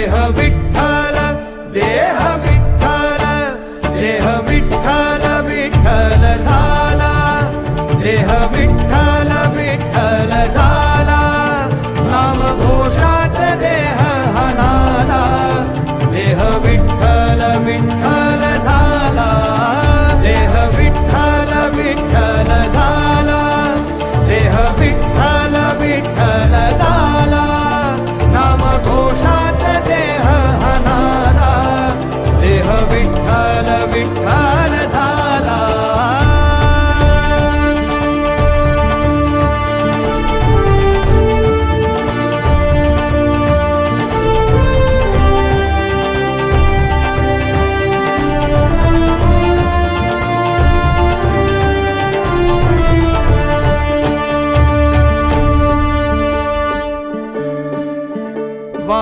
தேக விட்டா